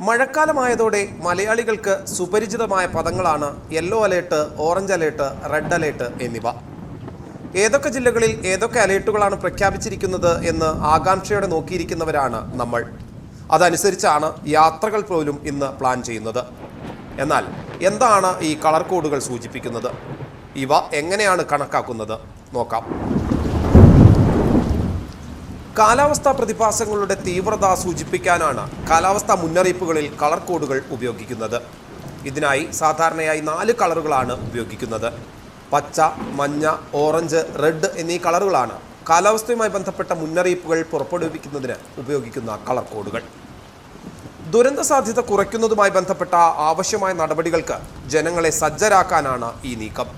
മഴക്കാലമായതോടെ മലയാളികൾക്ക് സുപരിചിതമായ പദങ്ങളാണ് yellow alert orange alert red alert എന്നിവ. ഏതൊക്കെ ജില്ലകളിൽ ഏതൊക്കെ അലേർട്ടുകളാണ് പ്രഖ്യാപിച്ചിരിക്കുന്നത് എന്ന് ആകാംക്ഷയോടെ നോക്കിയിരിക്കുന്നവരാണ് നമ്മൾ. അതനുസരിച്ചാണ് യാത്രകൾ പോലും ഇന്ന് പ്ലാൻ ചെയ്യുന്നത്. എന്നാൽ എന്താണ് ഈ കളർ കോഡുകൾ സൂചിപ്പിക്കുന്നത്? ഇവ എങ്ങനെയാണ് കണക്കാക്കുന്നത്? നോക്കാം. കാലാവസ്ഥാ പ്രതിഭാസങ്ങളുടെ തീവ്രത സൂചിപ്പിക്കാനാണ് കാലാവസ്ഥാ മുന്നറിയിപ്പുകളിൽ കളർ കോഡുകൾ ഉപയോഗിക്കുന്നത്. ഇതിനായി സാധാരണയായി നാല് കളറുകളാണ് ഉപയോഗിക്കുന്നത്. പച്ച മഞ്ഞ ഓറഞ്ച് റെഡ് എന്നീ കളറുകളാണ് കാലാവസ്ഥയുമായി ബന്ധപ്പെട്ട മുന്നറിയിപ്പുകൾ പുറപ്പെടുവിക്കുന്നതിന് ഉപയോഗിക്കുന്ന കളർ കോഡുകൾ. ദുരന്ത സാധ്യത കുറയ്ക്കുന്നതുമായി ബന്ധപ്പെട്ട ആവശ്യമായ നടപടികൾക്ക് ജനങ്ങളെ സജ്ജരാക്കാനാണ് ഈ നീക്കം.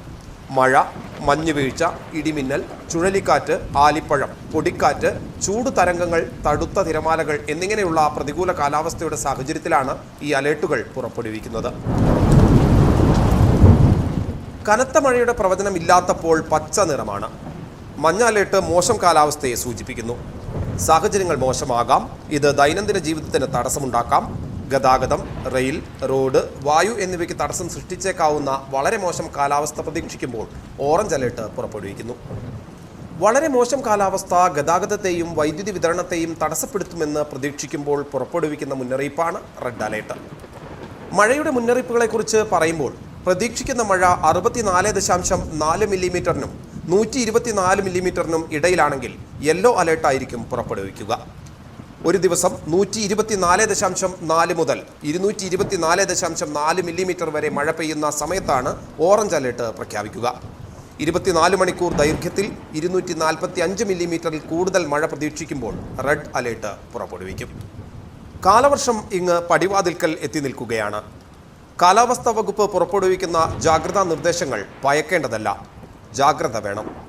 മഴ മഞ്ഞുവീഴ്ച ഇടിമിന്നൽ ചുഴലിക്കാറ്റ് ആലിപ്പഴം പൊടിക്കാറ്റ് ചൂട് തരംഗങ്ങൾ തടുത്ത തിരമാലകൾ എന്നിങ്ങനെയുള്ള പ്രതികൂല കാലാവസ്ഥയുടെ സാഹചര്യത്തിലാണ് ഈ അലേർട്ടുകൾ പുറപ്പെടുവിക്കുന്നത്. കനത്ത മഴയുടെ പ്രവചനം ഇല്ലാത്തപ്പോൾ പച്ച നിറമാണ്. മഞ്ഞ അലേർട്ട് മോശം കാലാവസ്ഥയെ സൂചിപ്പിക്കുന്നു. സാഹചര്യങ്ങൾ മോശമാകാം. ഇത് ദൈനംദിന ജീവിതത്തിന് തടസ്സമുണ്ടാക്കാം. ഗതാഗതം റെയിൽ റോഡ് വായു എന്നിവയ്ക്ക് തടസ്സം സൃഷ്ടിച്ചേക്കാവുന്ന വളരെ മോശം കാലാവസ്ഥ പ്രതീക്ഷിക്കുമ്പോൾ ഓറഞ്ച് അലേർട്ട് പുറപ്പെടുവിക്കുന്നു. വളരെ മോശം കാലാവസ്ഥ ഗതാഗതത്തെയും വൈദ്യുതി വിതരണത്തെയും തടസ്സപ്പെടുത്തുമെന്ന് പ്രതീക്ഷിക്കുമ്പോൾ പുറപ്പെടുവിക്കുന്ന മുന്നറിയിപ്പാണ് റെഡ് അലേർട്ട്. മഴയുടെ മുന്നറിയിപ്പുകളെക്കുറിച്ച് പറയുമ്പോൾ പ്രതീക്ഷിക്കുന്ന മഴ അറുപത്തിനാല് ദശാംശം നാല് മില്ലിമീറ്ററിനും നൂറ്റി ഇരുപത്തിനാല് മില്ലിമീറ്ററിനും ഇടയിലാണെങ്കിൽ യെല്ലോ അലേർട്ടായിരിക്കും പുറപ്പെടുവിക്കുക. ഒരു ദിവസം നൂറ്റി ഇരുപത്തിനാല് ദശാംശം നാല് മുതൽ ഇരുന്നൂറ്റി ഇരുപത്തിനാല് ദശാംശം നാല് മില്ലിമീറ്റർ വരെ മഴ പെയ്യുന്ന സമയത്താണ് ഓറഞ്ച് അലേർട്ട് പ്രഖ്യാപിക്കുക. ഇരുപത്തിനാല് മണിക്കൂർ ദൈർഘ്യത്തിൽ ഇരുന്നൂറ്റി നാൽപ്പത്തി അഞ്ച് മില്ലിമീറ്ററിൽ കൂടുതൽ മഴ പ്രതീക്ഷിക്കുമ്പോൾ റെഡ് അലേർട്ട് പുറപ്പെടുവിക്കും. കാലവർഷം ഇങ്ങ് പടിവാതിൽക്കൽ എത്തി നിൽക്കുകയാണ്. കാലാവസ്ഥാ വകുപ്പ് പുറപ്പെടുവിക്കുന്ന ജാഗ്രതാ നിർദ്ദേശങ്ങൾ ഭയക്കേണ്ടതല്ല. ജാഗ്രത വേണം.